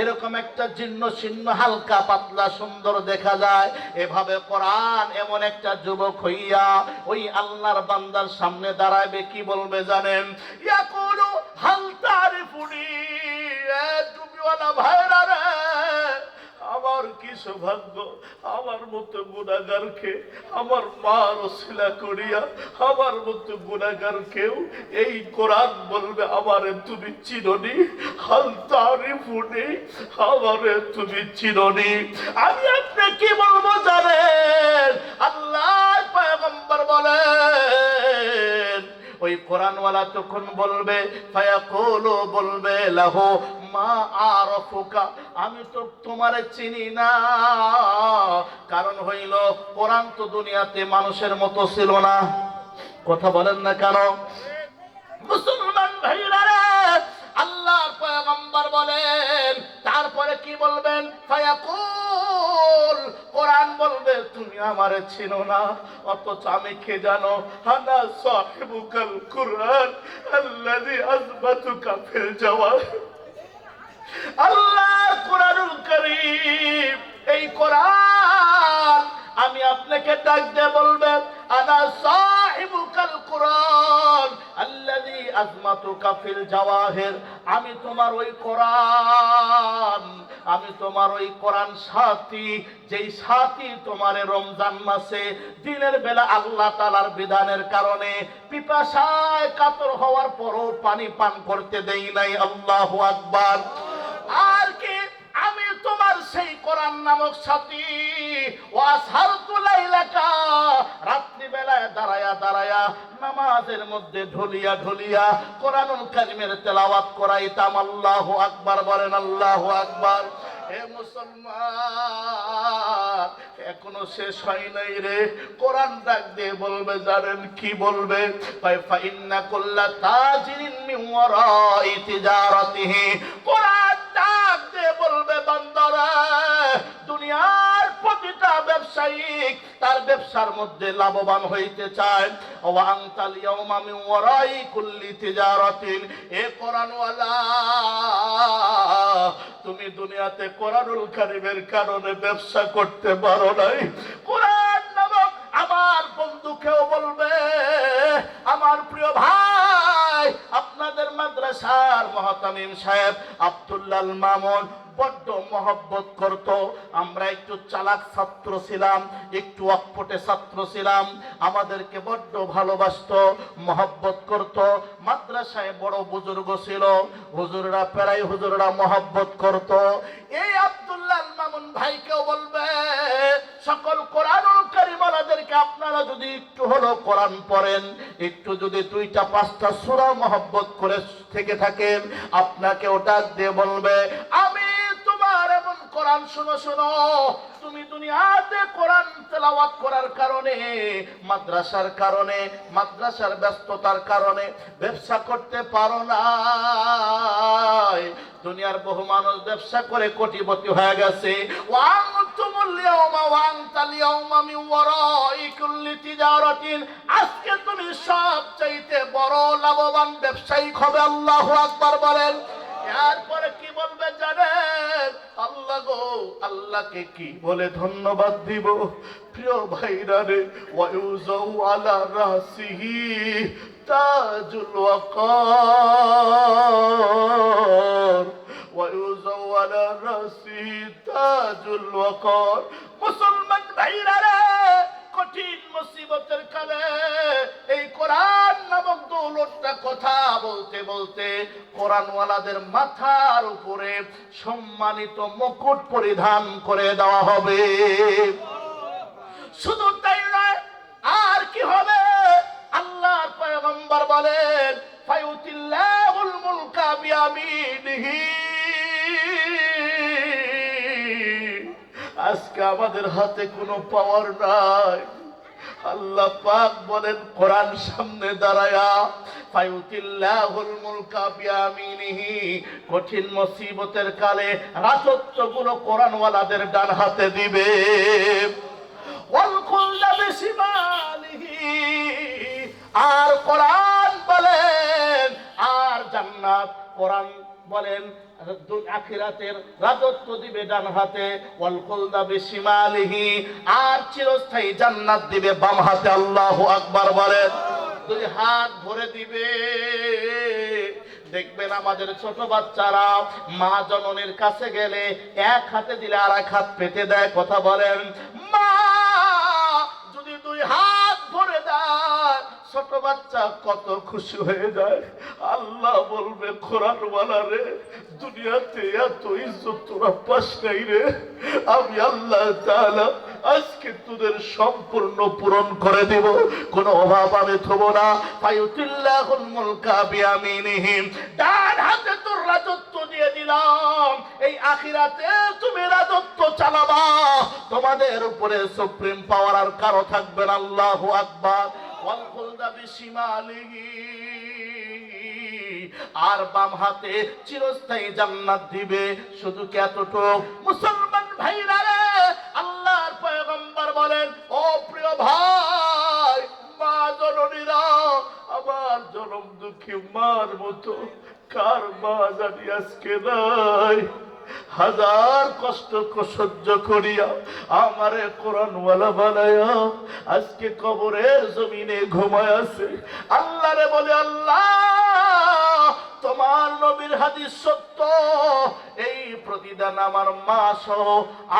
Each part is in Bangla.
এরকম একটা জীর্ণ ছিন্ন হালকা, পাতলা, সুন্দর দেখা যায়। এভাবে কোরআন এমন একটা যুবক হইয়া ওই আল্লাহর বান্দার সামনে দাঁড়াবে কি বলবে জানেন? ইয়াকুলু হালতারে তারিফুনি, এ টুপিওয়ালা ভাইরা রে। আমার কি সৌভাগ্য? আমার মতো গুণাগারকে আমার মা রসিলা করিয়া আমার মতো গুণাগার কেউ এই কোরআন বলবে, আমারে তুমি চিরনি হাল তারিফুনি আমারে তুমি চিরনি আমি আপনি কি বলব জানেন? আল্লাহ পয়গম্বর বলেন ওই কোরআনওয়ালা তখন বলবে বলবে লাহু, মা আরফুকা, আমি তো তোমারে চিনি না। কারণ হইল, কোরআন তো দুনিয়াতে মানুষের মতো ছিল না। কথা বলেন না কেন? মুসলমান ভাইরা পয়গম্বর বলেন, তারপরে কি বলবেন? ফায়াকুল কোরআন বলবে, তুমি আমার না, অথচ আমি কে জানো? হানা কোরআন আল্লাযী আল্লাহ কোরআনুল করিম, এই কোরআন আমি আপনাকে ডাক দিয়ে বলবেন আনা আমি তোমার ওই কোরআন, আমি তোমার ওই কোরআন সাথী, যেই সাথী তোমার রমজান মাসে দিনের বেলা আল্লাহ তালার বিধানের কারণে পিপাসায় কাতর হওয়ার পরও পানি পান করতে দেই নাই, আল্লাহ আকবার। আর কি, আমি তোমার সেই কোরআন নামক সাথী ওয়াসার তুলাইলাকা রাত্রি বেলায় দাঁড়ায়া দাঁড়ায়া নামাজের মধ্যে ঢলিয়া ঢলিয়া কোরআনুল কারিমের তেলাওয়াত করাইতাম। আল্লাহ আকবার বলেন, আল্লাহ আকবার। হে মুসলমান, এখনও শেষ হয় নাই রে। কোরআন ডাক দিয়ে বলবে, জানেন কি বলবে? ফাই ফাইন্না কল্লা তাজিরিন মিন ওয়ারাই ব্যবসায়িক তার ব্যবসার মধ্যে লাভবান হইতে চায়। ওয়ারাই কুল্লি তিজারাতিন। এ তুমি দুনিয়াতে কোরআনুল কারিমের কারণে ব্যবসা করতে পারো নাই। কোরআন নামক আমার বন্ধুকেও বলবে, আমার প্রিয় ভাই, আপনাদের মাদ্রাসার মহাতামিম সাহেব আব্দুল্লাল মামুন মহব্বত করত। আমরা একটু চালাক ছাত্র ছিলাম, একটু অকপটে ছাত্র ছিলাম। আমাদেরকে বড্ড ভালোবাসতো, মহব্বত করত। মাদ্রাসায় বড় বুজুর্গ ছিল, হুজুররা প্রায় হুজুররা মহব্বত করত। এই আব্দুল্লাহ মামুন ভাইকেও বলবে, সকল কোরআনুল কারিমালাদেরকে আপনারা যদি একটু হলো কোরআন পড়েন, একটু যদি দুইটা, পাঁচটা সূরা মহব্বত করে থেকে থাকেন আপনাকে ওটা দিয়ে বলবে এমন কোরআন শোনো শোনো। তুমি দুনিয়াতে কোরআন তেলাওয়াত করার কারণে, মাদ্রাসার কারণে, মাদ্রাসার ব্যস্ততার কারণে ব্যবসা করতে পারো না দুনিয়ার বহু মানুষ ব্যবসা করে কোটিপতি হয়ে গেছে। ওয়াং তুমুল ইয়াউমা ওয়াং তাল ইয়াউমা ওয়ারাই কুল্লি তিজারাতিন। আজকে তুমি সব চাইতে বড় লাভবান ব্যবসায়ী হবে, আল্লাহু আকবার বলেন। এরপরে কি বলবে জানেন? আল্লাহ গো, আল্লাহকে কি বলে ধন্যবাদ দিব? প্রিয় ভাইরা রে ওয়ায়ুজাউ আলা রাসিহি তাজুল ওয়াকার। ওয়ায়ুজাউ আলা রাসিহি তাজুল ওয়াকার। মুসলমান ভাইরা রে, কঠিন মুসিবতের কালে এই কোরআন নামক দৌলতটা কথা বলতে বলতে কোরআনওয়ালাদের মাথার উপরে সম্মানিত মুকুট পরিধান করে দেওয়া হবে। শুধু তাই নয়, আর কি হবে? আল্লাহর পয়গম্বর বলেন, ফায়ুতিল্লাহুল মুলকা বিয়ামিনিহি আজকে আমাদের হাতে কোনো পাওয়ার নাই। আল্লাহ পাক বলেন, কোরআন সামনে দাঁড়ায়া, ফায়ুতিল্লাহুল মুলকা কঠিন মুসিবতের কালে রাজত্বগুলো কোরআনওয়ালাদের ডান হাতে দিবে। ওয়াল খুলদা বিশিমালিহি, আর কোরআন বলেন, আর জান্নাত কোরআন বলেন আর চিরস্থায়ী জান্নাত দিবে দুই হাত দিবে। দেখবেন আমাদের ছোট বাচ্চারা মা জননের কাছে গেলে এক হাতে দিলে আর এক হাত পেতে দেয়, কথা বলেন। মা, যদি দুই হাত ছোট বাচ্চা কত খুশি হয়ে যায়। আল্লাহ বলবে কোরআনওয়ালা রে, দুনিয়াতে এত ইজ্জত তোরা পাস নাই রে। আমি আল্লাহ আজকে তোদের সম্পূর্ণ পূরণ করে দেব। কোনো অভাব আমি থব না। মুলকা ডান হাতে তোর রাজত্ব দিয়ে দিলাম। এই আখিরাতে তুমি রাজত্ব চালাবা। তোমাদের উপরে সুপ্রিম পাওয়ার আর কারও থাকবে না। আল্লাহু আকবার। আর বাম হাতে চিরস্থায়ী জান্নাত দিবে। শুধু কি এতটুক? মুসলমান ভাইরা রে, আল্লাহর পয়গম্বর বলেন, ও প্রিয় ভাই, মা জননীরা, আমার জনম দুঃখী মার মতো, কার মা জানি আজকে নাই। হাজার কষ্ট সহ্য করিয়া আমারে কোরআনওয়ালা বানায়া আজকে কবরের জমিনে ঘুমায় আছে। আল্লাহরে বলে, আল্লাহ, তোমার নবীর হাদিস সত্য। এই প্রতিদান আমার মা সহ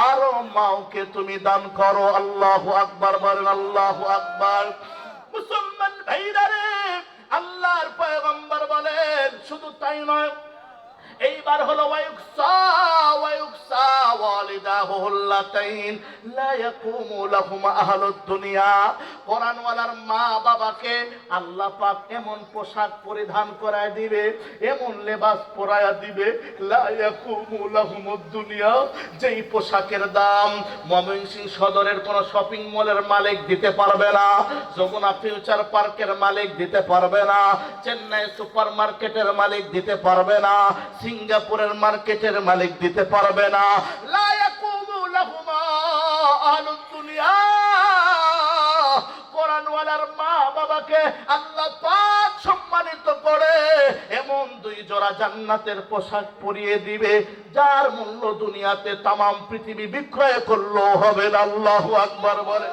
আরও মাওকে তুমি দান করো। আল্লাহ আকবার বলেন, আল্লাহ আকবার। মুসলমান ভাইরা রে, আল্লাহর পয়গম্বর বলেন, শুধু তাই নয়, এইবার হলো ওয়ায়ুকসা মা বাবাকে আল্লাহ পাক এমন পোশাক পরিধান করায় দিবে, এমন লেবাস পরায়া দিবে, লা ইয়াকুমু লাহুমুদ দুনিয়া। যেই পোশাকের দাম সদরের কোন শপিং মলের মালিক দিতে পারবে না, যমুনা ফিউচার পার্কের মালিক দিতে পারবে না, চেন্নাই সুপার মার্কেটের মালিক দিতে পারবে না, সিঙ্গাপুরের মার্কেটের মালিক দিতে পারবে না। লা আহলুদ দুনিয়া। মা বাবাকে আল্লাহ সম্মানিত করে, এমন দুই জোড়া জান্নাতের পোশাক পরিয়ে দিবে, যার মূল্য দুনিয়াতে তামাম পৃথিবী বিক্রয় করল হবে আল্লাহু আকবার বলে।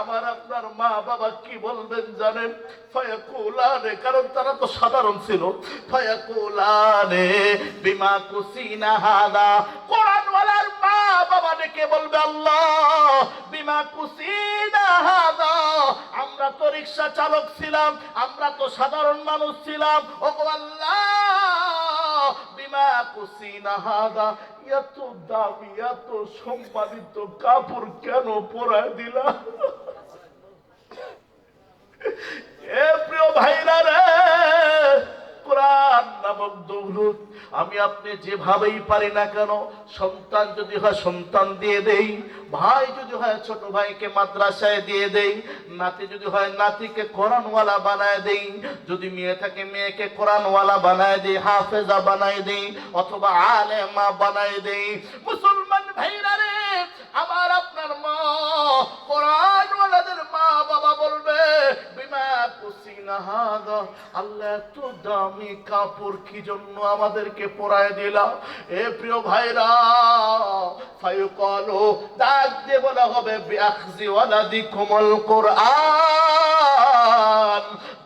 আমার আপনার মা বাবা কি বলবেন জানেন? ফায়াকুলানে, কারণ তারা তো সাধারণ ছিল। ফায়াকুলানে বিমা কুসিনা হাদা। কোরআনওয়ালার মা বলবে, আল্লাহ, বিমা আমরা তো রিক্সা চালক ছিলাম, আমরা তো সাধারণ মানুষ ছিলাম। ও আল্লাহ, বিমা এত দামি, এত সম্মানিত কাপড় কেন পরায় দিলা? এ প্রিয় ভাইরা রে, কোরআন নামক দৌলত আমি আপনি যেভাবেই পারি না কেন, সন্তান যদি হয় সন্তান দিয়ে দেই, ভাই যদি হয় ছোট ভাইকে মাদ্রাসায় দিয়ে দেই, নাতি যদি হয় নাতিকে কোরআনওয়ালা বানায় দেই, যদি মেয়ে থাকে মেয়েকে কোরআনওয়ালা বানায় দেই, হাফেজা বানায় দেই, অথবা আলেমা বানায় দেই। মুসলমান ভাইরা রে, আমার আপনার মা, কোরআনওয়ালাদের মা বাবা বলবে, বিমা আল্লাহ এত দামি কাপড় কি জন্য আমাদেরকে পরায় দিলা? এ প্রিয় ভাইরা, ফায়ুকালু ডাক দিয়ে বলা হবে, বিআখজি ওয়ালাদিকুমুল কোরআন।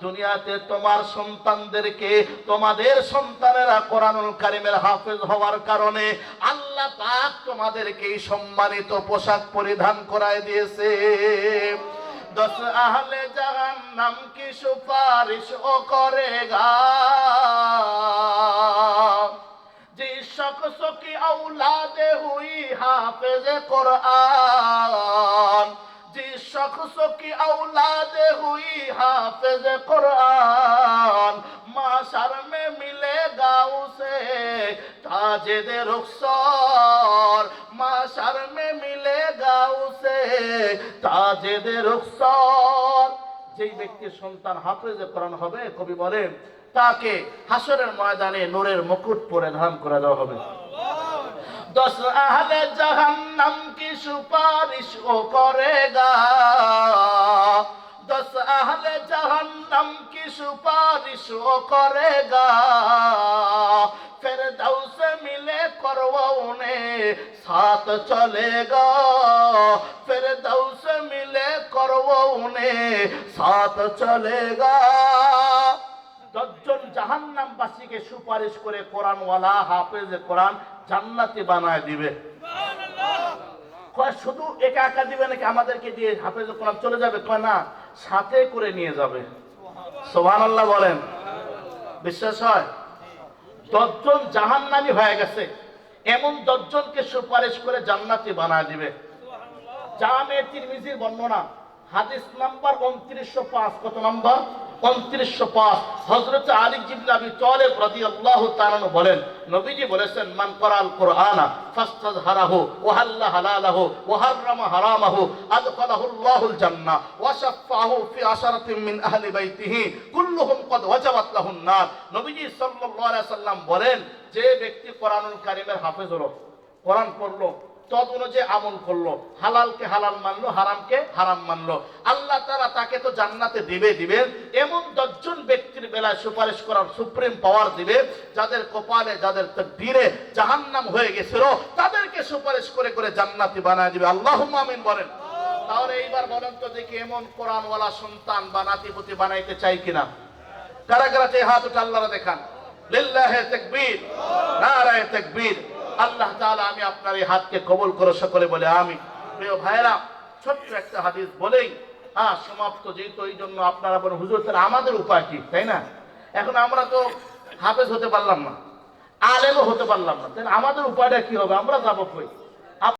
দুনিয়াতে তোমার সন্তানদেরকে, তোমাদের সন্তানেরা কোরআনুল কারিমের হাফেজ হওয়ার কারণে আল্লাহ পাক তোমাদেরকে সম্মানিত পোশাক পরিধান করায় দিয়েছে। দশ আহলে জাহান নাম কি সুপারিশ ও করে গা যে শখস কি ঔলাদে হুই হাফেজে কোরআন। যে শখস কি ঔলাদে হুই হাফেজে কোরআন। মাসার মে মিলে গাউসে ताजिद रुखसर माशर में मिलेगा उसे ताजिद रुखसर যেই ব্যক্তির সন্তান হাফেজে কোরআন হবে কবি বলেন তাকে হাসরের ময়দানে নূরের মুকুট পরে ধারণ করে দেওয়া হবে দশ আহলে জাহান্নাম কি সুপারিশ ও করেগা দশ আহলে জাহান্নাম কি সুপারিশ ও করেগা साथ चलेगा फिर से मिले करवा उन्हें साथ चलेगा দশজন জাহান্নামবাসীকে সুপারিশ করে কোরআনওয়ালা হাফেজ কোরআন জান্নাতি বানায় দিবে কয় শুধু একা একা দিবে নাকি আমাদেরকে দিয়ে হাফেজ কোরআন চলে যাবে কয় না সাথে করে নিয়ে যাবে সোহান আল্লাহ বলেন বিশ্বাস হয় দশজন জাহান্নামি হয়ে গেছে এমন দশজনকে সুপারিশ করে জান্নাতি বানায় দিবে। জামে তিরমিজির বর্ণনা, হাদিস নাম্বার উনত্রিশশো পাঁচ, কত নাম্বার? উনত্রিশশো পাঁচ। হজরত আলী জিবনে আবি তলেব রাদিয়াল্লাহু তাআলা বলেন, নবীজি বলেছেন, মান করাল কোরআনা ফাস্তাযহারাহু ওয়া হাল্লা হালালাহু ওয়া হাররামা হারামাহু আদখালাহু আল্লাহুল জান্নাহ ওয়া শাফাহু ফি আশারাতিন মিন আহলি বাইতিহি কুল্লুহুম কদ ওয়াজাবাত লাহুন নার। নবীজি সাল্লাল্লাহু আলাইহি সাল্লাম বলেন যে ব্যক্তি কোরআনুল কারিমের হাফেজ হলো, কোরআন পড়ল, তদ অনুযায়ী আমল করল, হালালকে হালাল মানলো, হারামকে হারাম মানলো, আল্লাহ তারা তাকে তো জান্নাতে দিবে, দিবেন। এমন দশজন ব্যক্তির বেলায় সুপারিশ করার সুপ্রিম পাওয়ার দিবে, যাদের কপালে, যাদের দিনে জাহান্নাম হয়ে গেছিল, তাদেরকে সুপারিশ করে করে জান্নাতি বানায় দিবে। আল্লাহ আমিন বলেন। তাহলে এইবার বলেন তো দেখি এমন কোরআনওয়ালা সন্তান বা নাতিপুতি বানাইতে চাই কিনা? কারা কারা চাই হাত উঠে আল্লাহরা দেখান। লিল্লাহে তাকবীর, নারায়ে তাকবীর। আল্লাহ তাআলা, আমি আপনার এই হাতকে কবুল করো, সকলে বলে আমি প্রিয় ভাইরা ছোট্ট একটা হাদিস বলেই হ্যাঁ সমাপ্ত যেহেতু, এই জন্য আপনারা বলেন, হুজুর, তাহলে আমাদের উপায় কি? তাই না? এখন আমরা তো হাফেজ হতে পারলাম না, আলেমও হতে পারলাম না, তাহলে আমাদের উপায়টা কি হবে? আমরা যাব কই?